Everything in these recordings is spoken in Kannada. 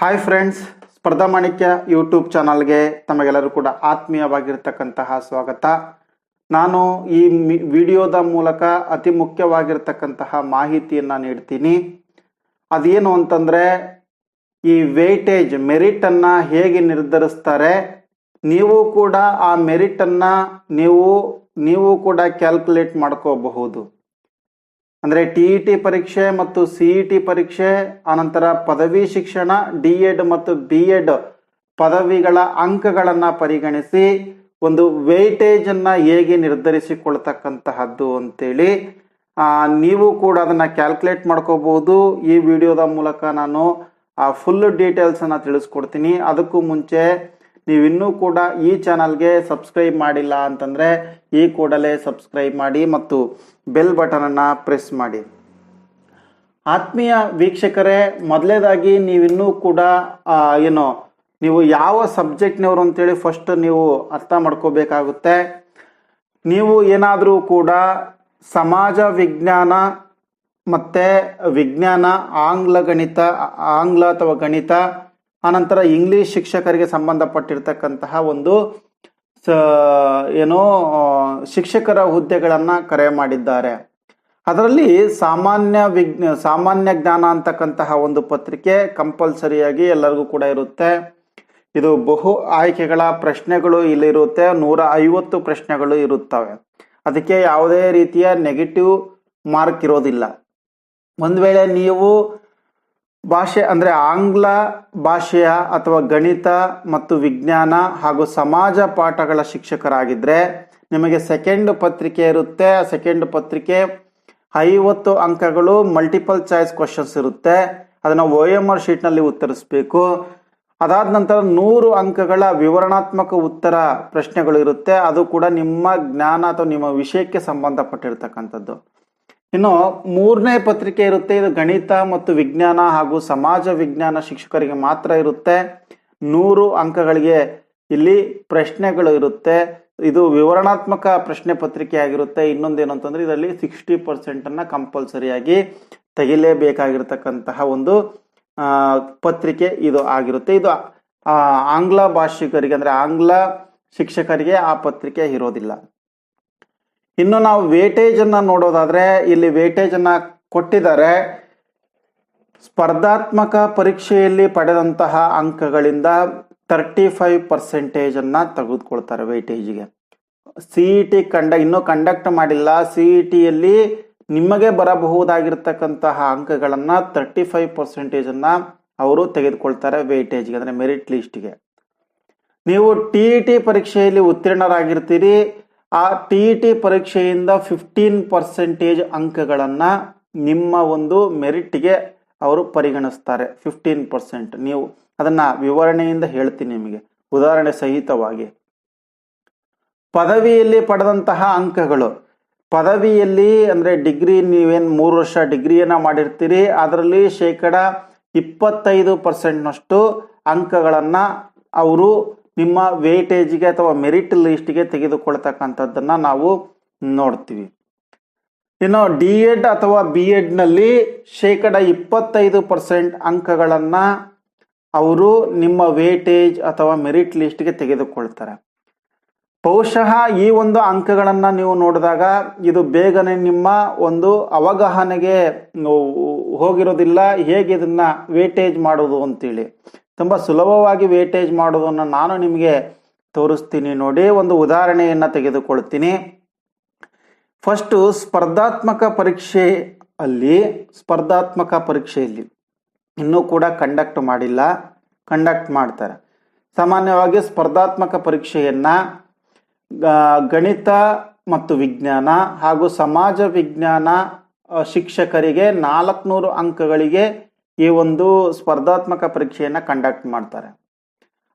ಹಾಯ್ ಫ್ರೆಂಡ್ಸ್ ಸ್ಪರ್ಧಾ ಮಾಣಿಕ್ಯ ಯೂಟ್ಯೂಬ್ ಚಾನಲ್ಗೆ ತಮಗೆಲ್ಲರೂ ಕೂಡ ಆತ್ಮೀಯವಾಗಿರ್ತಕ್ಕಂತಹ ಸ್ವಾಗತ. ನಾನು ಈ ವಿಡಿಯೋದ ಮೂಲಕ ಅತಿ ಮುಖ್ಯವಾಗಿರ್ತಕ್ಕಂತಹ ಮಾಹಿತಿಯನ್ನು ನೀಡ್ತೀನಿ. ಅದೇನು ಅಂತಂದರೆ, ಈ ವೇಟೇಜ್ ಮೆರಿಟನ್ನು ಹೇಗೆ ನಿರ್ಧರಿಸ್ತಾರೆ, ನೀವು ಕೂಡ ಆ ಮೆರಿಟನ್ನು ನೀವು ನೀವು ಕೂಡ ಕ್ಯಾಲ್ಕುಲೇಟ್ ಮಾಡ್ಕೋಬಹುದು. ಅಂದರೆ ಟಿ ಇ ಟಿ ಪರೀಕ್ಷೆ ಮತ್ತು ಸಿ ಇ ಟಿ ಪರೀಕ್ಷೆ ಆನಂತರ ಪದವಿ ಶಿಕ್ಷಣ ಡಿ ಎಡ್ ಮತ್ತು ಬಿ ಎಡ್ ಪದವಿಗಳ ಅಂಕಗಳನ್ನು ಪರಿಗಣಿಸಿ ಒಂದು ವೇಟೇಜನ್ನು ಹೇಗೆ ನಿರ್ಧರಿಸಿಕೊಳ್ತಕ್ಕಂತಹದ್ದು ಅಂತೇಳಿ ನೀವು ಕೂಡ ಅದನ್ನು ಕ್ಯಾಲ್ಕುಲೇಟ್ ಮಾಡ್ಕೋಬೋದು ಈ ವಿಡಿಯೋದ ಮೂಲಕ ನಾನು ಫುಲ್ ಡೀಟೇಲ್ಸನ್ನು ತಿಳಿಸ್ಕೊಡ್ತೀನಿ. ಅದಕ್ಕೂ ಮುಂಚೆ ನೀವಿನ್ನೂ ಕೂಡ ಈ ಚಾನಲ್ಗೆ ಸಬ್ಸ್ಕ್ರೈಬ್ ಮಾಡಿಲ್ಲ ಅಂತಂದರೆ ಈ ಕೂಡಲೇ ಸಬ್ಸ್ಕ್ರೈಬ್ ಮಾಡಿ ಮತ್ತು ಬೆಲ್ ಬಟನನ್ನು ಪ್ರೆಸ್ ಮಾಡಿ. ಆತ್ಮೀಯ ವೀಕ್ಷಕರೇ, ಮೊದಲೇದಾಗಿ ನೀವಿನ್ನೂ ಕೂಡ ಏನು, ನೀವು ಯಾವ ಸಬ್ಜೆಕ್ಟ್ನವರು ಅಂತೇಳಿ ಫಸ್ಟ್ ನೀವು ಅರ್ಥ ಮಾಡ್ಕೋಬೇಕಾಗುತ್ತೆ. ನೀವು ಏನಾದರೂ ಕೂಡ ಸಮಾಜ ವಿಜ್ಞಾನ ಮತ್ತು ವಿಜ್ಞಾನ, ಆಂಗ್ಲ ಗಣಿತ, ಆಂಗ್ಲ ಅಥವಾ ಗಣಿತ ಆನಂತರ ಇಂಗ್ಲಿಷ್ ಶಿಕ್ಷಕರಿಗೆ ಸಂಬಂಧಪಟ್ಟಿರ್ತಕ್ಕಂತಹ ಒಂದು, ಸ, ಏನೋ ಶಿಕ್ಷಕರ ಹುದ್ದೆಗಳನ್ನು ಕರೆ ಮಾಡಿದ್ದಾರೆ. ಅದರಲ್ಲಿ ಸಾಮಾನ್ಯ ವಿಜ್ಞ, ಸಾಮಾನ್ಯ ಜ್ಞಾನ ಅಂತಕ್ಕಂತಹ ಒಂದು ಪತ್ರಿಕೆ ಕಂಪಲ್ಸರಿಯಾಗಿ ಎಲ್ಲರಿಗೂ ಕೂಡ ಇರುತ್ತೆ. ಇದು ಬಹು ಆಯ್ಕೆಗಳ ಪ್ರಶ್ನೆಗಳು ಇಲ್ಲಿರುತ್ತೆ. ನೂರ ಐವತ್ತು ಪ್ರಶ್ನೆಗಳು ಇರುತ್ತವೆ. ಅದಕ್ಕೆ ಯಾವುದೇ ರೀತಿಯ ನೆಗೆಟಿವ್ ಮಾರ್ಕ್ ಇರೋದಿಲ್ಲ. ಒಂದು ವೇಳೆ ನೀವು ಭಾಷೆ ಅಂದರೆ ಆಂಗ್ಲ ಭಾಷೆಯ ಅಥವಾ ಗಣಿತ ಮತ್ತು ವಿಜ್ಞಾನ ಹಾಗೂ ಸಮಾಜ ಪಾಠಗಳ ಶಿಕ್ಷಕರಾಗಿದ್ದರೆ ನಿಮಗೆ ಸೆಕೆಂಡ್ ಪತ್ರಿಕೆ ಇರುತ್ತೆ. ಆ ಸೆಕೆಂಡ್ ಪತ್ರಿಕೆ ಐವತ್ತು ಅಂಕಗಳು ಮಲ್ಟಿಪಲ್ ಚಾಯ್ಸ್ ಕ್ವಶನ್ಸ್ ಇರುತ್ತೆ. ಅದನ್ನು ಒ ಎಂ ಆರ್ ಶೀಟ್ನಲ್ಲಿ ಉತ್ತರಿಸಬೇಕು. ಅದಾದ ನಂತರ ನೂರು ಅಂಕಗಳ ವಿವರಣಾತ್ಮಕ ಉತ್ತರ ಪ್ರಶ್ನೆಗಳು ಇರುತ್ತೆ. ಅದು ಕೂಡ ನಿಮ್ಮ ಜ್ಞಾನ ಅಥವಾ ನಿಮ್ಮ ವಿಷಯಕ್ಕೆ ಸಂಬಂಧಪಟ್ಟಿರ್ತಕ್ಕಂಥದ್ದು. ಇನ್ನು ಮೂರನೇ ಪತ್ರಿಕೆ ಇರುತ್ತೆ, ಇದು ಗಣಿತ ಮತ್ತು ವಿಜ್ಞಾನ ಹಾಗೂ ಸಮಾಜ ವಿಜ್ಞಾನ ಶಿಕ್ಷಕರಿಗೆ ಮಾತ್ರ ಇರುತ್ತೆ. ನೂರು ಅಂಕಗಳಿಗೆ ಇಲ್ಲಿ ಪ್ರಶ್ನೆಗಳು ಇರುತ್ತೆ. ಇದು ವಿವರಣಾತ್ಮಕ ಪ್ರಶ್ನೆ ಪತ್ರಿಕೆ ಆಗಿರುತ್ತೆ ಇನ್ನೊಂದೇನು ಅಂತಂದ್ರೆ, ಇದರಲ್ಲಿ ಸಿಕ್ಸ್ಟಿ ಪರ್ಸೆಂಟನ್ನು ಕಂಪಲ್ಸರಿಯಾಗಿ ತೆಗಿಲೇಬೇಕಾಗಿರ್ತಕ್ಕಂತಹ ಒಂದು ಪತ್ರಿಕೆ ಇದು ಆಗಿರುತ್ತೆ. ಇದು ಆಂಗ್ಲ ಭಾಷಿಕರಿಗೆ ಅಂದ್ರೆ ಆಂಗ್ಲ ಶಿಕ್ಷಕರಿಗೆ ಆ ಪತ್ರಿಕೆ ಇರೋದಿಲ್ಲ. ಇನ್ನು ನಾವು ವೇಟೇಜ್ ಅನ್ನ ನೋಡೋದಾದ್ರೆ ಇಲ್ಲಿ ವೇಟೇಜ್ ಅನ್ನ ಕೊಟ್ಟಿದ್ದಾರೆ. ಸ್ಪರ್ಧಾತ್ಮಕ ಪರೀಕ್ಷೆಯಲ್ಲಿ ಪಡೆದಂತಹ ಅಂಕಗಳಿಂದ ತರ್ಟಿ ಫೈವ್ ಪರ್ಸೆಂಟೇಜ್ ಅನ್ನ ತೆಗೆದುಕೊಳ್ತಾರೆ ವೇಟೇಜ್ಗೆ ಸಿ ಇ ಟಿ ಕಂಡ, ಇನ್ನೂ ಕಂಡಕ್ಟ್ ಮಾಡಿಲ್ಲ. ಸಿ ಇ ಟಿಯಲ್ಲಿ ನಿಮಗೆ ಬರಬಹುದಾಗಿರ್ತಕ್ಕಂತಹ ಅಂಕಗಳನ್ನು ತರ್ಟಿ ಫೈವ್ ಪರ್ಸೆಂಟೇಜ್ ಅನ್ನ ಅವರು ತೆಗೆದುಕೊಳ್ತಾರೆ ವೇಟೇಜ್ಗೆ ಅಂದರೆ ಮೆರಿಟ್ ಲಿಸ್ಟ್ಗೆ ನೀವು ಟಿ ಇ ಟಿ ಪರೀಕ್ಷೆಯಲ್ಲಿ ಉತ್ತೀರ್ಣರಾಗಿರ್ತೀರಿ. ಆ ಟಿ ಇ ಟಿ ಪರೀಕ್ಷೆಯಿಂದ ಫಿಫ್ಟೀನ್ ಪರ್ಸೆಂಟೇಜ್ ಅಂಕಗಳನ್ನು ನಿಮ್ಮ ಒಂದು ಮೆರಿಟ್ಗೆ ಅವರು ಪರಿಗಣಿಸ್ತಾರೆ. ಫಿಫ್ಟೀನ್ ಪರ್ಸೆಂಟ್ ನೀವು ಅದನ್ನು ವಿವರಣೆಯಿಂದ ಹೇಳ್ತೀನಿ ನಿಮಗೆ. ಉದಾಹರಣೆ ಸಹಿತವಾಗಿ. ಪದವಿಯಲ್ಲಿ ಪಡೆದಂತಹ ಅಂಕಗಳು. ಪದವಿಯಲ್ಲಿ ಅಂದರೆ ಡಿಗ್ರಿ ನೀವೇನು ಮೂರು ವರ್ಷ ಡಿಗ್ರಿಯನ್ನು ಮಾಡಿರ್ತೀರಿ, ಅದರಲ್ಲಿ ಶೇಕಡ ಇಪ್ಪತ್ತೈದು ಪರ್ಸೆಂಟ್ನಷ್ಟು ಅಂಕಗಳನ್ನು ಅವರು ನಿಮ್ಮ ವೇಟೇಜ್ಗೆ ಅಥವಾ ಮೆರಿಟ್ ಲಿಸ್ಟ್ಗೆ ತೆಗೆದುಕೊಳ್ತಕ್ಕಂಥದ್ದನ್ನು ನಾವು ನೋಡ್ತೀವಿ. ಇನ್ನು ಡಿ ಎಡ್ ಅಥವಾ ಬಿ ಎಡ್ನಲ್ಲಿ ಶೇಕಡ ಇಪ್ಪತ್ತೈದು ಪರ್ಸೆಂಟ್ ಅಂಕಗಳನ್ನು ಅವರು ನಿಮ್ಮ ವೇಟೇಜ್ ಅಥವಾ ಮೆರಿಟ್ ಲಿಸ್ಟ್ಗೆ ತೆಗೆದುಕೊಳ್ತಾರೆ. ಬಹುಶಃ ಈ ಒಂದು ಅಂಕಗಳನ್ನು ನೀವು ನೋಡಿದಾಗ ಇದು ಬೇಗನೆ ನಿಮ್ಮ ಒಂದು ಅವಗಾಹನೆಗೆ ಹೋಗಿರೋದಿಲ್ಲ, ಹೇಗೆ ಇದನ್ನು ವೇಟೇಜ್ ಮಾಡೋದು ಅಂತೇಳಿ. ತುಂಬ ಸುಲಭವಾಗಿ ವೇಟೇಜ್ ಮಾಡೋದನ್ನು ನಾನು ನಿಮಗೆ ತೋರಿಸ್ತೀನಿ. ನೋಡಿ, ಒಂದು ಉದಾಹರಣೆಯನ್ನು ತೆಗೆದುಕೊಳ್ತೀನಿ. ಫಸ್ಟು ಸ್ಪರ್ಧಾತ್ಮಕ ಪರೀಕ್ಷೆ ಅಲ್ಲಿ, ಸ್ಪರ್ಧಾತ್ಮಕ ಪರೀಕ್ಷೆಯಲ್ಲಿ ಇನ್ನೂ ಕೂಡ ಕಂಡಕ್ಟ್ ಮಾಡಿಲ್ಲ. ಕಂಡಕ್ಟ್ ಮಾಡ್ತಾರೆ. ಸಾಮಾನ್ಯವಾಗಿ ಸ್ಪರ್ಧಾತ್ಮಕ ಪರೀಕ್ಷೆಯನ್ನು ಗಣಿತ ಮತ್ತು ವಿಜ್ಞಾನ ಹಾಗೂ ಸಮಾಜ ವಿಜ್ಞಾನ ಶಿಕ್ಷಕರಿಗೆ ನಾಲ್ಕುನೂರು ಅಂಕಗಳಿಗೆ ಈ ಒಂದು ಸ್ಪರ್ಧಾತ್ಮಕ ಪರೀಕ್ಷೆಯನ್ನು ಕಂಡಕ್ಟ್ ಮಾಡ್ತಾರೆ.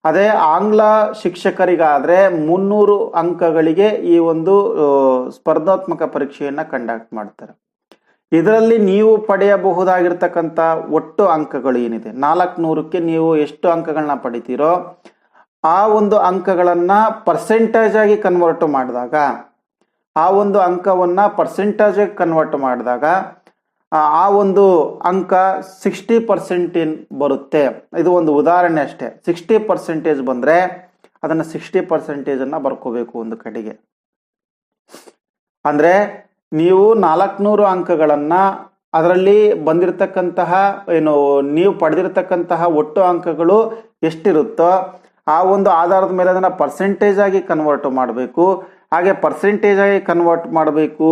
ಅದೇ ಆಂಗ್ಲ ಶಿಕ್ಷಕರಿಗಾದರೆ ಮುನ್ನೂರು ಅಂಕಗಳಿಗೆ ಈ ಒಂದು ಸ್ಪರ್ಧಾತ್ಮಕ ಪರೀಕ್ಷೆಯನ್ನು ಕಂಡಕ್ಟ್ ಮಾಡ್ತಾರೆ. ಇದರಲ್ಲಿ ನೀವು ಪಡೆಯಬಹುದಾಗಿರ್ತಕ್ಕಂಥ ಒಟ್ಟು ಅಂಕಗಳು ಏನಿದೆ? ನಾಲ್ಕುನೂರಕ್ಕೆ ನೀವು ಎಷ್ಟು ಅಂಕಗಳನ್ನ ಪಡಿತೀರೋ, ಆ ಒಂದು ಅಂಕಗಳನ್ನು ಪರ್ಸೆಂಟೇಜ್ ಆಗಿ ಕನ್ವರ್ಟ್ ಮಾಡಿದಾಗ, ಆ ಒಂದು ಅಂಕವನ್ನು ಪರ್ಸೆಂಟೇಜ್ ಕನ್ವರ್ಟ್ ಮಾಡಿದಾಗ ಆ ಒಂದು ಅಂಕ ಸಿಕ್ಸ್ಟಿ ಪರ್ಸೆಂಟ್ ಬರುತ್ತೆ. ಇದು ಒಂದು ಉದಾಹರಣೆ ಅಷ್ಟೇ. ಸಿಕ್ಸ್ಟಿ ಪರ್ಸೆಂಟೇಜ್ ಬಂದರೆ ಅದನ್ನು ಸಿಕ್ಸ್ಟಿ ಪರ್ಸೆಂಟೇಜನ್ನು ಬರ್ಕೋಬೇಕು ಒಂದು ಕಡೆಗೆ. ಅಂದರೆ ನೀವು ನಾಲ್ಕುನೂರು ಅಂಕಗಳನ್ನು ಅದರಲ್ಲಿ ಬಂದಿರತಕ್ಕಂತಹ, ಏನು, ನೀವು ಪಡೆದಿರತಕ್ಕಂತಹ ಒಟ್ಟು ಅಂಕಗಳು ಎಷ್ಟಿರುತ್ತೋ ಆ ಒಂದು ಆಧಾರದ ಮೇಲೆ ಅದನ್ನು ಪರ್ಸೆಂಟೇಜ್ ಆಗಿ ಕನ್ವರ್ಟ್ ಮಾಡಬೇಕು. ಹಾಗೆ ಪರ್ಸೆಂಟೇಜ್ ಆಗಿ ಕನ್ವರ್ಟ್ ಮಾಡಬೇಕು.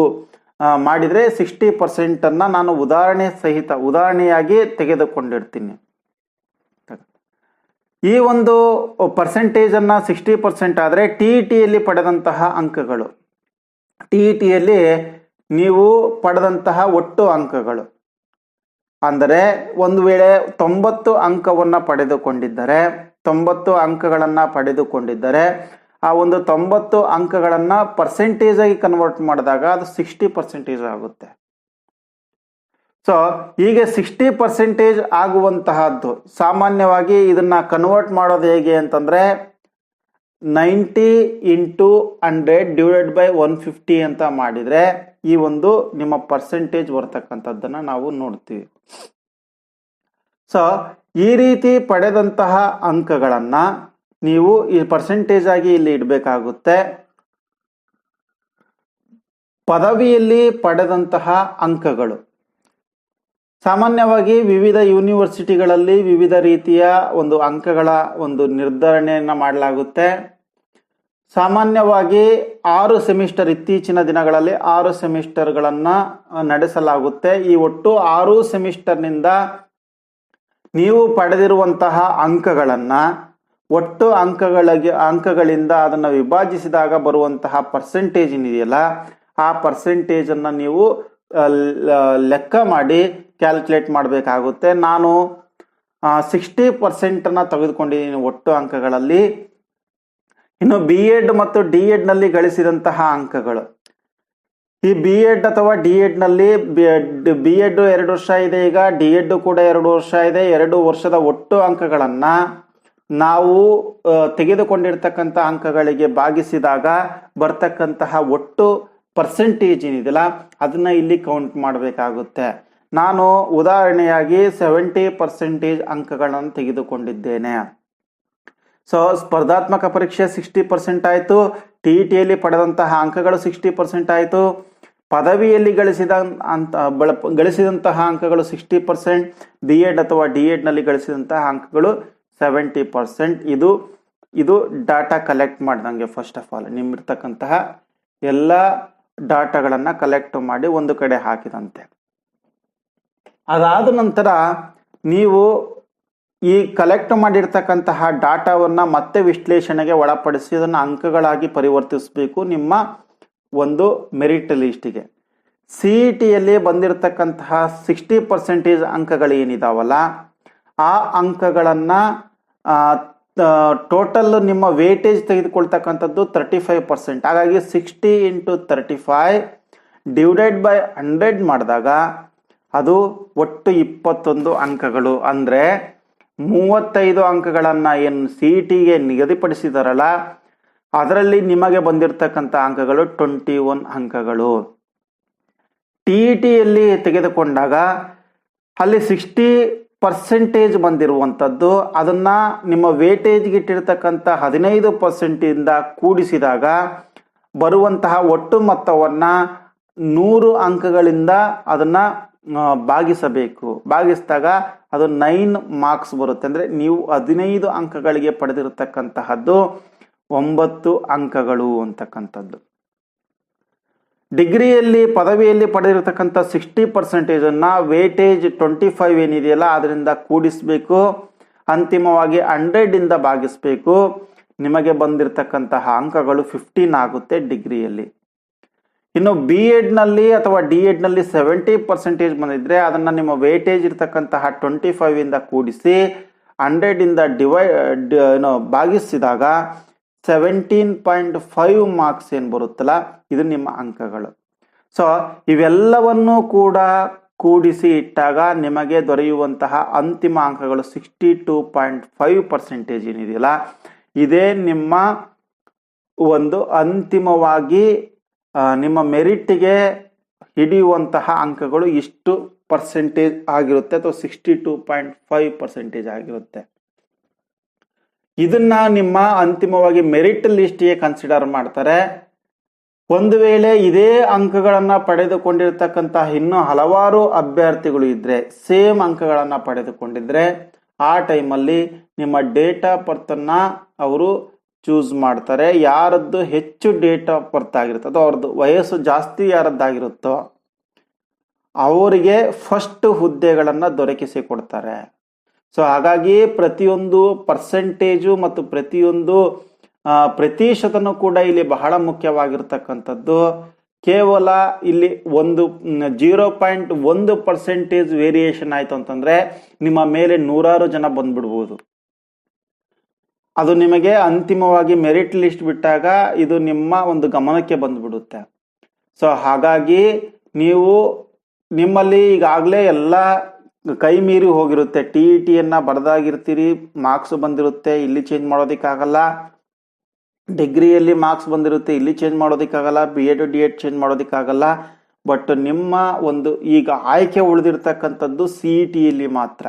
ಮಾಡಿದರೆ ಸಿಕ್ಸ್ಟಿ ಪರ್ಸೆಂಟನ್ನು ನಾನು ಉದಾಹರಣೆ ಸಹಿತ ಉದಾಹರಣೆಯಾಗಿ ತೆಗೆದುಕೊಂಡಿರ್ತೀನಿ. ಈ ಒಂದು ಪರ್ಸೆಂಟೇಜನ್ನು ಸಿಕ್ಸ್ಟಿ ಪರ್ಸೆಂಟ್ ಆದರೆ ಟಿ ಇ ಟಿಯಲ್ಲಿ ಪಡೆದಂತಹ ಅಂಕಗಳು. ಟಿ ಇ ಟಿಯಲ್ಲಿ ನೀವು ಪಡೆದಂತಹ ಒಟ್ಟು ಅಂಕಗಳು. ಅಂದರೆ ಒಂದು ವೇಳೆ ತೊಂಬತ್ತು ಅಂಕವನ್ನು ಪಡೆದುಕೊಂಡಿದ್ದರೆ, ತೊಂಬತ್ತು ಅಂಕಗಳನ್ನು ಪಡೆದುಕೊಂಡಿದ್ದರೆ ಆ ಒಂದು ತೊಂಬತ್ತು ಅಂಕಗಳನ್ನು ಪರ್ಸೆಂಟೇಜ್ ಆಗಿ ಕನ್ವರ್ಟ್ ಮಾಡಿದಾಗ ಅದು ಸಿಕ್ಸ್ಟಿ ಪರ್ಸೆಂಟೇಜ್ ಆಗುತ್ತೆ. ಸೊ ಹೀಗೆ ಸಿಕ್ಸ್ಟಿ ಪರ್ಸೆಂಟೇಜ್ ಆಗುವಂತಹದ್ದು, ಸಾಮಾನ್ಯವಾಗಿ ಇದನ್ನ ಕನ್ವರ್ಟ್ ಮಾಡೋದು ಹೇಗೆ ಅಂತಂದ್ರೆ ninety into hundred divide by one fifty ಅಂತ ಮಾಡಿದರೆ ಈ ಒಂದು ನಿಮ್ಮ ಪರ್ಸೆಂಟೇಜ್ ಬರ್ತಕ್ಕಂಥದ್ದನ್ನು ನಾವು ನೋಡ್ತೀವಿ. ಸೊ ಈ ರೀತಿ ಪಡೆದಂತಹ ಅಂಕಗಳನ್ನು ನೀವು ಈ ಪರ್ಸೆಂಟೇಜ್ ಆಗಿ ಇಲ್ಲಿ ಇಡಬೇಕಾಗುತ್ತೆ. ಪದವಿಯಲ್ಲಿ ಪಡೆದಂತಹ ಅಂಕಗಳು. ಸಾಮಾನ್ಯವಾಗಿ ವಿವಿಧ ಯೂನಿವರ್ಸಿಟಿಗಳಲ್ಲಿ ವಿವಿಧ ರೀತಿಯ ಒಂದು ಅಂಕಗಳ ಒಂದು ನಿರ್ಧರಣೆಯನ್ನು ಮಾಡಲಾಗುತ್ತೆ. ಸಾಮಾನ್ಯವಾಗಿ ಆರು ಸೆಮಿಸ್ಟರ್ ಇತ್ತೀಚಿನ ದಿನಗಳಲ್ಲಿ ಆರು ಸೆಮಿಸ್ಟರ್ಗಳನ್ನು ನಡೆಸಲಾಗುತ್ತೆ. ಈ ಒಟ್ಟು ಆರು ಸೆಮಿಸ್ಟರ್ನಿಂದ ನೀವು ಪಡೆದಿರುವಂತಹ ಅಂಕಗಳನ್ನು ಒಟ್ಟು ಅಂಕಗಳಿಗೆ, ಅಂಕಗಳಿಂದ ಅದನ್ನು ವಿಭಾಜಿಸಿದಾಗ ಬರುವಂತಹ ಪರ್ಸೆಂಟೇಜ್ ಏನಿದೆಯಲ್ಲ, ಆ ಪರ್ಸೆಂಟೇಜನ್ನು ನೀವು ಲೆಕ್ಕ ಮಾಡಿ ಕ್ಯಾಲ್ಕುಲೇಟ್ ಮಾಡಬೇಕಾಗುತ್ತೆ. ನಾನು ಸಿಕ್ಸ್ಟಿ ಪರ್ಸೆಂಟನ್ನು ತೆಗೆದುಕೊಂಡಿದ್ದೀನಿ ಒಟ್ಟು ಅಂಕಗಳಲ್ಲಿ. ಇನ್ನು ಬಿ ಎಡ್ ಮತ್ತು ಡಿ ಎಡ್ನಲ್ಲಿ ಗಳಿಸಿದಂತಹ ಅಂಕಗಳು. ಈ ಬಿ ಎಡ್ ಅಥವಾ ಡಿ ಎಡ್ನಲ್ಲಿ ಬಿ ಎಡ್ ಎರಡು ವರ್ಷ ಇದೆ ಈಗ ಡಿ ಎಡ್ ಕೂಡ ಎರಡು ವರ್ಷ ಇದೆ. ಎರಡು ವರ್ಷದ ಒಟ್ಟು ಅಂಕಗಳನ್ನು ನಾವು ತೆಗೆದುಕೊಂಡಿರ್ತಕ್ಕಂಥ ಅಂಕಗಳಿಗೆ ಭಾಗಿಸಿದಾಗ ಬರ್ತಕ್ಕಂತಹ ಒಟ್ಟು ಪರ್ಸೆಂಟೇಜ್ ಏನಿದೆಯಲ್ಲ, ಅದನ್ನ ಇಲ್ಲಿ ಕೌಂಟ್ ಮಾಡಬೇಕಾಗುತ್ತೆ. ನಾನು ಉದಾಹರಣೆಯಾಗಿ ಸೆವೆಂಟಿ ಪರ್ಸೆಂಟೇಜ್ ಅಂಕಗಳನ್ನು ತೆಗೆದುಕೊಂಡಿದ್ದೇನೆ. ಸೊ ಸ್ಪರ್ಧಾತ್ಮಕ ಪರೀಕ್ಷೆ ಸಿಕ್ಸ್ಟಿ ಪರ್ಸೆಂಟ್ ಆಯಿತು, ಟಿ ಇ ಟಿಯಲ್ಲಿ ಪಡೆದಂತಹ ಅಂಕಗಳು ಸಿಕ್ಸ್ಟಿ ಪರ್ಸೆಂಟ್ ಆಯಿತು, ಪದವಿಯಲ್ಲಿ ಗಳಿಸಿದ ಅಂತ ಗಳಿಸಿದಂತಹ ಅಂಕಗಳು ಸಿಕ್ಸ್ಟಿ ಪರ್ಸೆಂಟ್ ಬಿ ಎಡ್ ಅಥವಾ ಡಿ ಎಡ್ನಲ್ಲಿ ಗಳಿಸಿದಂತಹ ಅಂಕಗಳು ಸೆವೆಂಟಿ ಪರ್ಸೆಂಟ್ ಇದು ಇದು ಡಾಟಾ ಕಲೆಕ್ಟ್ ಮಾಡಿದಂಗೆ ಫಸ್ಟ್ ಆಫ್ ಆಲ್ ನಿಮ್ಮಿರ್ತಕ್ಕಂತಹ ಎಲ್ಲ ಡಾಟಾಗಳನ್ನು ಕಲೆಕ್ಟ್ ಮಾಡಿ ಒಂದು ಕಡೆ ಹಾಕಿದಂತೆ. ಅದಾದ ನಂತರ ನೀವು ಈ ಕಲೆಕ್ಟ್ ಮಾಡಿರ್ತಕ್ಕಂತಹ ಡಾಟಾವನ್ನು ಮತ್ತೆ ವಿಶ್ಲೇಷಣೆಗೆ ಒಳಪಡಿಸಿ ಅದನ್ನು ಅಂಕಗಳಾಗಿ ಪರಿವರ್ತಿಸಬೇಕು ನಿಮ್ಮ ಒಂದು ಮೆರಿಟ್ ಲಿಸ್ಟಿಗೆ ಸಿ ಇ ಟಿಯಲ್ಲಿ ಬಂದಿರತಕ್ಕಂತಹ ಸಿಕ್ಸ್ಟಿ ಪರ್ಸೆಂಟೇಜ್ ಅಂಕಗಳು ಏನಿದಾವಲ್ಲ ಆ ಅಂಕಗಳನ್ನು ಟೋಟಲ್ ನಿಮ್ಮ ವೇಟೇಜ್ ತೆಗೆದುಕೊಳ್ತಕ್ಕಂಥದ್ದು ತರ್ಟಿ ಫೈವ್ ಪರ್ಸೆಂಟ್ ಹಾಗಾಗಿ sixty into thirty five divided by hundred ಮಾಡಿದಾಗ ಅದು ಒಟ್ಟು ಇಪ್ಪತ್ತೊಂದು ಅಂಕಗಳು. ಅಂದರೆ ಮೂವತ್ತೈದು ಅಂಕಗಳನ್ನು ಏನು ಸಿ ಇ ಟಿಗೆ ನಿಗದಿಪಡಿಸಿದಾರಲ್ಲ, ಅದರಲ್ಲಿ ನಿಮಗೆ ಬಂದಿರತಕ್ಕಂಥ ಅಂಕಗಳು ಟ್ವೆಂಟಿ ಒನ್ ಅಂಕಗಳು ಟಿ ಇ ಟಿಯಲ್ಲಿ ತೆಗೆದುಕೊಂಡಾಗ ಅಲ್ಲಿ ಸಿಕ್ಸ್ಟಿ ಪರ್ಸೆಂಟೇಜ್ ಬಂದಿರುವಂಥದ್ದು, ಅದನ್ನು ನಿಮ್ಮ ವೇಟೇಜ್ಗೆ ಇಟ್ಟಿರ್ತಕ್ಕಂಥ ಹದಿನೈದು ಪರ್ಸೆಂಟಿಂದ ಕೂಡಿಸಿದಾಗ ಬರುವಂತಹ ಒಟ್ಟು ಮೊತ್ತವನ್ನು ನೂರು ಅಂಕಗಳಿಂದ ಅದನ್ನು ಭಾಗಿಸಬೇಕು. ಭಾಗಿಸಿದಾಗ ಅದು ನೈನ್ ಮಾರ್ಕ್ಸ್ ಬರುತ್ತೆ. ಅಂದರೆ ನೀವು ಹದಿನೈದು ಅಂಕಗಳಿಗೆ ಪಡೆದಿರತಕ್ಕಂತಹದ್ದು ಒಂಬತ್ತು ಅಂಕಗಳು ಅಂತಕ್ಕಂಥದ್ದು. ಡಿಗ್ರಿಯಲ್ಲಿ, ಪದವಿಯಲ್ಲಿ ಪಡೆದಿರತಕ್ಕಂಥ ಸಿಕ್ಸ್ಟಿ ಪರ್ಸೆಂಟೇಜನ್ನು ವೇಟೇಜ್ ಟ್ವೆಂಟಿ ಫೈವ್ ಏನಿದೆಯಲ್ಲ, ಅದರಿಂದ ಕೂಡಿಸಬೇಕು. ಅಂತಿಮವಾಗಿ ಹಂಡ್ರೆಡಿಂದ ಭಾಗಿಸಬೇಕು. ನಿಮಗೆ ಬಂದಿರತಕ್ಕಂತಹ ಅಂಕಗಳು ಫಿಫ್ಟೀನ್ ಆಗುತ್ತೆ ಡಿಗ್ರಿಯಲ್ಲಿ. ಇನ್ನು ಬಿ ಎಡ್ನಲ್ಲಿ ಅಥವಾ ಡಿ ಎಡ್ನಲ್ಲಿ ಸೆವೆಂಟಿ ಪರ್ಸೆಂಟೇಜ್ ಬಂದಿದ್ದರೆ ಅದನ್ನು ನಿಮ್ಮ ವೇಟೇಜ್ ಇರತಕ್ಕಂತಹ ಟ್ವೆಂಟಿ ಫೈವಿಂದ ಕೂಡಿಸಿ ಹಂಡ್ರೆಡಿಂದ ಡಿವೈ ಏನು, ಭಾಗಿಸಿದಾಗ ಸೆವೆಂಟೀನ್ ಪಾಯಿಂಟ್ ಫೈವ್ ಮಾರ್ಕ್ಸ್ ಏನು ಬರುತ್ತಲ್ಲ, ಇದು ನಿಮ್ಮ ಅಂಕಗಳು. ಸೊ ಇವೆಲ್ಲವನ್ನೂ ಕೂಡ ಕೂಡಿಸಿ ಇಟ್ಟಾಗ ನಿಮಗೆ ದೊರೆಯುವಂತಹ ಅಂತಿಮ ಅಂಕಗಳು sixty two point five percentage ಏನಿದೆಯಲ್ಲ, ಇದೇ ನಿಮ್ಮ ಒಂದು ಅಂತಿಮವಾಗಿ ನಿಮ್ಮ ಮೆರಿಟ್ಗೆ ಹಿಡಿಯುವಂತಹ ಅಂಕಗಳು ಇಷ್ಟು ಪರ್ಸೆಂಟೇಜ್ ಆಗಿರುತ್ತೆ ಅಥವಾ sixty two point five percentage ಆಗಿರುತ್ತೆ. ಇದನ್ನ ನಿಮ್ಮ ಅಂತಿಮವಾಗಿ ಮೆರಿಟ್ ಲಿಸ್ಟ್ಗೆ ಕನ್ಸಿಡರ್ ಮಾಡ್ತಾರೆ. ಒಂದು ವೇಳೆ ಇದೇ ಅಂಕಗಳನ್ನು ಪಡೆದುಕೊಂಡಿರ್ತಕ್ಕಂತಹ ಇನ್ನೂ ಹಲವಾರು ಅಭ್ಯರ್ಥಿಗಳು ಇದ್ರೆ ಸೇಮ್ ಅಂಕಗಳನ್ನು ಪಡೆದುಕೊಂಡಿದ್ರೆ, ಆ ಟೈಮಲ್ಲಿ ನಿಮ್ಮ ಡೇಟ್ ಆಫ್ ಬರ್ತನ್ನ ಅವರು ಚೂಸ್ ಮಾಡ್ತಾರೆ. ಯಾರದ್ದು ಹೆಚ್ಚು ಡೇಟ್ ಆಫ್ ಬರ್ತ್ ಆಗಿರುತ್ತೆ ಅಥವಾ ಅವ್ರದ್ದು ವಯಸ್ಸು ಜಾಸ್ತಿ ಯಾರದ್ದಾಗಿರುತ್ತೋ, ಅವರಿಗೆ ಫಸ್ಟ್ ಹುದ್ದೆಗಳನ್ನು ದೊರಕಿಸಿ ಕೊಡ್ತಾರೆ. ಸೊ ಹಾಗಾಗಿ ಪ್ರತಿಯೊಂದು ಪರ್ಸೆಂಟೇಜು ಮತ್ತು ಪ್ರತಿಯೊಂದು ಪ್ರತಿಶತನೂ ಕೂಡ ಇಲ್ಲಿ ಬಹಳ ಮುಖ್ಯವಾಗಿರ್ತಕ್ಕಂಥದ್ದು. ಕೇವಲ ಇಲ್ಲಿ ಒಂದು, ಜೀರೋ ಪಾಯಿಂಟ್ ಒಂದು ಪರ್ಸೆಂಟೇಜ್ ವೇರಿಯೇಷನ್ ಆಯಿತು ಅಂತಂದ್ರೆ ನಿಮ್ಮ ಮೇಲೆ ನೂರಾರು ಜನ ಬಂದ್ಬಿಡ್ಬೋದು. ಅದು ನಿಮಗೆ ಅಂತಿಮವಾಗಿ ಮೆರಿಟ್ ಲಿಸ್ಟ್ ಬಿಟ್ಟಾಗ ಇದು ನಿಮ್ಮ ಒಂದು ಗಮನಕ್ಕೆ ಬಂದ್ಬಿಡುತ್ತೆ. ಸೊ ಹಾಗಾಗಿ ನೀವು ನಿಮ್ಮಲ್ಲಿ ಈಗಾಗಲೇ ಎಲ್ಲ ಕೈ ಮೀರಿ ಹೋಗಿರುತ್ತೆ. ಟಿ ಇ ಟಿಯನ್ನು ಬರೆದಾಗಿರ್ತೀರಿ ಮಾರ್ಕ್ಸ್ ಬಂದಿರುತ್ತೆ, ಇಲ್ಲಿ ಚೇಂಜ್ ಮಾಡೋದಕ್ಕಾಗಲ್ಲ. ಡಿಗ್ರಿಯಲ್ಲಿ ಮಾರ್ಕ್ಸ್ ಬಂದಿರುತ್ತೆ, ಇಲ್ಲಿ change ಮಾಡೋದಕ್ಕಾಗಲ್ಲ. B Ed D Ed change ಮಾಡೋದಕ್ಕಾಗಲ್ಲ. But ನಿಮ್ಮ ಒಂದು, ಈಗ ಆಯ್ಕೆ ಉಳಿದಿರ್ತಕ್ಕಂಥದ್ದು ಸಿ ಇ ಟಿಯಲ್ಲಿ ಮಾತ್ರ.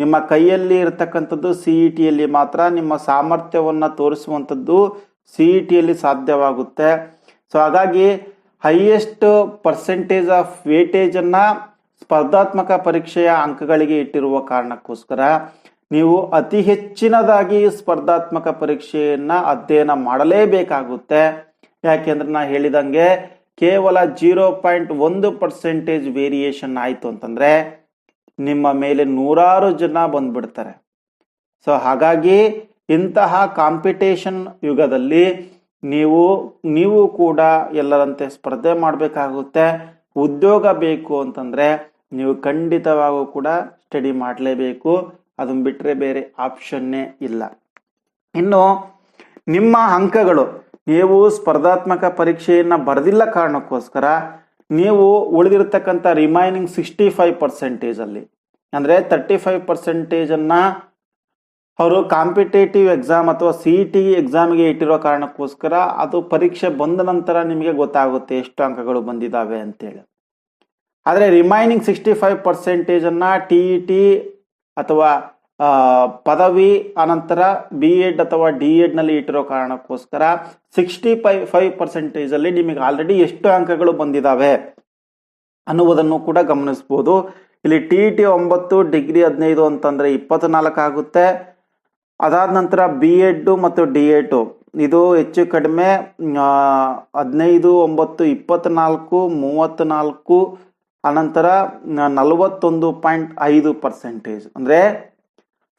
ನಿಮ್ಮ ಕೈಯಲ್ಲಿ ಇರತಕ್ಕಂಥದ್ದು ಸಿ ಇ ಟಿಯಲ್ಲಿ ಮಾತ್ರ ನಿಮ್ಮ ಸಾಮರ್ಥ್ಯವನ್ನು ತೋರಿಸುವಂಥದ್ದು ಸಿ ಇ ಟಿಯಲ್ಲಿ ಸಾಧ್ಯವಾಗುತ್ತೆ. ಸೊ ಹಾಗಾಗಿ ಹೈಯೆಸ್ಟ್ ಪರ್ಸೆಂಟೇಜ್ ಆಫ್ ವೇಟೇಜನ್ನು ಸ್ಪರ್ಧಾತ್ಮಕ ಪರೀಕ್ಷೆಯ ಅಂಕಗಳಿಗೆ ಇಟ್ಟಿರುವ ಕಾರಣಕ್ಕೋಸ್ಕರ ನೀವು ಅತಿ ಹೆಚ್ಚಿನದಾಗಿ ಸ್ಪರ್ಧಾತ್ಮಕ ಪರೀಕ್ಷೆಯನ್ನು ಅಧ್ಯಯನ ಮಾಡಲೇಬೇಕಾಗುತ್ತೆ. ಯಾಕೆಂದ್ರೆ ನಾ ಹೇಳಿದಂಗೆ ಕೇವಲ ಜೀರೋ ಪಾಯಿಂಟ್ ಒಂದು ಪರ್ಸೆಂಟೇಜ್ ವೇರಿಯೇಷನ್ ಆಯಿತು ಅಂತಂದ್ರೆ ನಿಮ್ಮ ಮೇಲೆ ನೂರಾರು ಜನ ಬಂದ್ಬಿಡ್ತಾರೆ. ಸೊ ಹಾಗಾಗಿ ಇಂತಹ ಕಾಂಪಿಟೇಷನ್ ಯುಗದಲ್ಲಿ ನೀವು ನೀವು ಕೂಡ ಎಲ್ಲರಂತೆ ಸ್ಪರ್ಧೆ ಮಾಡಬೇಕಾಗುತ್ತೆ. ಉದ್ಯೋಗ ಬೇಕು ಅಂತಂದ್ರೆ ನೀವು ಖಂಡಿತವಾಗೂ ಕೂಡ ಸ್ಟಡಿ ಮಾಡಲೇಬೇಕು. ಅದನ್ನ ಬಿಟ್ಟರೆ ಬೇರೆ ಆಪ್ಷನ್ನೇ ಇಲ್ಲ. ಇನ್ನು ನಿಮ್ಮ ಅಂಕಗಳು, ನೀವು ಸ್ಪರ್ಧಾತ್ಮಕ ಪರೀಕ್ಷೆಯನ್ನು ಬರೆದಿಲ್ಲ ಕಾರಣಕ್ಕೋಸ್ಕರ ನೀವು ಉಳಿದಿರ್ತಕ್ಕಂಥ ರಿಮೈನಿಂಗ್ ಸಿಕ್ಸ್ಟಿ ಫೈವ್ ಪರ್ಸೆಂಟೇಜಲ್ಲಿ ಅಂದರೆ ತರ್ಟಿ ಫೈವ್ ಪರ್ಸೆಂಟೇಜನ್ನು ಅವರು ಕಾಂಪಿಟೇಟಿವ್ ಎಕ್ಸಾಮ್ ಅಥವಾ ಸಿ ಇ ಟಿ ಎಕ್ಸಾಮ್ಗೆ ಇಟ್ಟಿರೋ ಕಾರಣಕ್ಕೋಸ್ಕರ ಅದು ಪರೀಕ್ಷೆ ಬಂದ ನಂತರ ನಿಮಗೆ ಗೊತ್ತಾಗುತ್ತೆ ಎಷ್ಟು ಅಂಕಗಳು ಬಂದಿದ್ದಾವೆ ಅಂತೇಳಿ. ಆದರೆ ರಿಮೈನಿಂಗ್ ಸಿಕ್ಸ್ಟಿ ಫೈವ್ ಪರ್ಸೆಂಟೇಜನ್ನು ಟಿ ಇ ಟಿ ಅಥವಾ ಪದವಿ ಅನಂತರ ಬಿ ಎಡ್ ಅಥವಾ ಡಿ ಎಡ್ನಲ್ಲಿ ಇಟ್ಟಿರೋ ಕಾರಣಕ್ಕೋಸ್ಕರ ಸಿಕ್ಸ್ಟಿ ಫೈ ಫೈವ್ ಪರ್ಸೆಂಟೇಜಲ್ಲಿ ನಿಮಗೆ ಆಲ್ರೆಡಿ ಎಷ್ಟು ಅಂಕಗಳು ಬಂದಿದ್ದಾವೆ ಅನ್ನುವುದನ್ನು ಕೂಡ ಗಮನಿಸ್ಬೋದು. ಇಲ್ಲಿ ಟಿ ಇ ಟಿ ಒಂಬತ್ತು ಡಿಗ್ರಿ ಹದಿನೈದು ಅಂತಂದರೆ ಇಪ್ಪತ್ನಾಲ್ಕು ಆಗುತ್ತೆ. ಅದಾದ ನಂತರ ಬಿ ಎಡ್ಡು ಮತ್ತು ಡಿ ಎಡ್ ಇದು ಹೆಚ್ಚು ಕಡಿಮೆ ಹದಿನೈದು, ಒಂಬತ್ತು, ಇಪ್ಪತ್ನಾಲ್ಕು ಮೂವತ್ತ್ನಾಲ್ಕು ಅನಂತರ ನ- ನಲವತ್ತೊಂದು ಪಾಯಿಂಟ್ ಐದು ಪರ್ಸೆಂಟೇಜ್ ಅಂದರೆ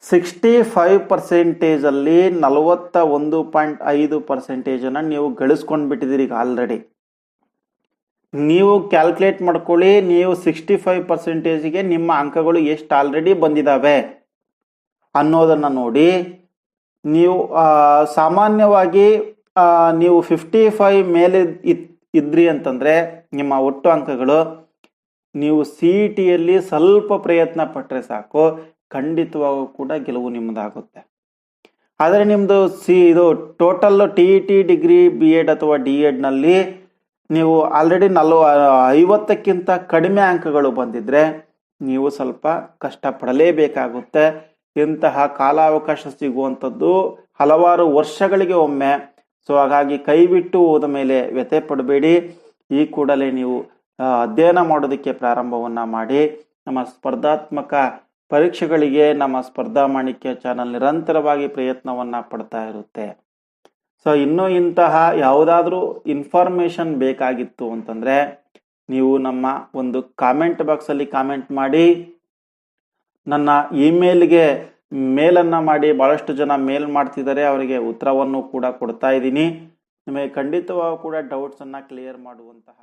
ಸಿಕ್ಸ್ಟಿ ಫೈವ್ ಪರ್ಸೆಂಟೇಜಲ್ಲಿ ನಲವತ್ತ ಒಂದು ಪಾಯಿಂಟ್ ಐದು ಪರ್ಸೆಂಟೇಜನ್ನು ನೀವು ಗಳಿಸ್ಕೊಂಡು ಬಿಟ್ಟಿದ್ದೀರಿ ಈಗ ಆಲ್ರೆಡಿ ನೀವು ಕ್ಯಾಲ್ಕುಲೇಟ್ ಮಾಡ್ಕೊಳ್ಳಿ, ನೀವು ಸಿಕ್ಸ್ಟಿ ಫೈವ್ ಪರ್ಸೆಂಟೇಜಿಗೆ ನಿಮ್ಮ ಅಂಕಗಳು ಎಷ್ಟು ಆಲ್ರೆಡಿ ಬಂದಿದ್ದಾವೆ ಅನ್ನೋದನ್ನು ನೋಡಿ. ನೀವು ಸಾಮಾನ್ಯವಾಗಿ ನೀವು ಫಿಫ್ಟಿ ಫೈವ್ ಮೇಲೆ ಇದ್- ಇದ್ರಿ ಅಂತಂದರೆ ನಿಮ್ಮ ಒಟ್ಟು ಅಂಕಗಳು ನೀವು ಸಿ ಇ ಟಿಯಲ್ಲಿ ಸ್ವಲ್ಪ ಪ್ರಯತ್ನ ಪಟ್ಟರೆ ಸಾಕು, ಖಂಡಿತವಾಗೂ ಕೂಡ ಗೆಲುವು ನಿಮ್ಮದಾಗುತ್ತೆ. ಆದರೆ ನಿಮ್ಮದು ಸಿ, ಇದು total T E T degree B Ed ಅಥವಾ ಡಿ ಎಡ್ನಲ್ಲಿ ನೀವು ಆಲ್ರೆಡಿ ನಲ್ವ, ಐವತ್ತಕ್ಕಿಂತ ಕಡಿಮೆ ಅಂಕಗಳು ಬಂದಿದ್ದರೆ ನೀವು ಸ್ವಲ್ಪ ಕಷ್ಟಪಡಲೇಬೇಕಾಗುತ್ತೆ. ಇಂತಹ ಕಾಲಾವಕಾಶ ಸಿಗುವಂಥದ್ದು ಹಲವಾರು ವರ್ಷಗಳಿಗೆ ಒಮ್ಮೆ. ಸೊ ಹಾಗಾಗಿ ಕೈ ಬಿಟ್ಟು ಹೋದ ಮೇಲೆ ವ್ಯಥೆ ಪಡಬೇಡಿ. ಈ ಕೂಡಲೇ ನೀವು ಅಧ್ಯಯನ ಮಾಡೋದಕ್ಕೆ ಪ್ರಾರಂಭವನ್ನು ಮಾಡಿ ನಮ್ಮ ಸ್ಪರ್ಧಾತ್ಮಕ ಪರೀಕ್ಷೆಗಳಿಗೆ ನಮ್ಮ ಸ್ಪರ್ಧಾ ಮಾಣಿಕ್ಯ ಚಾನಲ್ ನಿರಂತರವಾಗಿ ಪ್ರಯತ್ನವನ್ನು ಪಡ್ತಾ ಇರುತ್ತೆ. ಸೊ ಇನ್ನೂ ಇಂತಹ ಯಾವುದಾದ್ರೂ ಇನ್ಫಾರ್ಮೇಷನ್ ಬೇಕಾಗಿತ್ತು ಅಂತಂದರೆ ನೀವು ನಮ್ಮ ಒಂದು ಕಾಮೆಂಟ್ ಬಾಕ್ಸಲ್ಲಿ ಕಾಮೆಂಟ್ ಮಾಡಿ, ನನ್ನ ಇಮೇಲ್ಗೆ ಮೇಲನ್ನು ಮಾಡಿ ಭಾಳಷ್ಟು ಜನ ಮೇಲ್ ಮಾಡ್ತಿದ್ದಾರೆ, ಅವರಿಗೆ ಉತ್ತರವನ್ನು ಕೂಡ ಕೊಡ್ತಾ ಇದ್ದೀನಿ. ನಿಮಗೆ ಖಂಡಿತವಾಗೂ ಕೂಡ ಡೌಟ್ಸನ್ನು ಕ್ಲಿಯರ್ ಮಾಡುವಂತಹ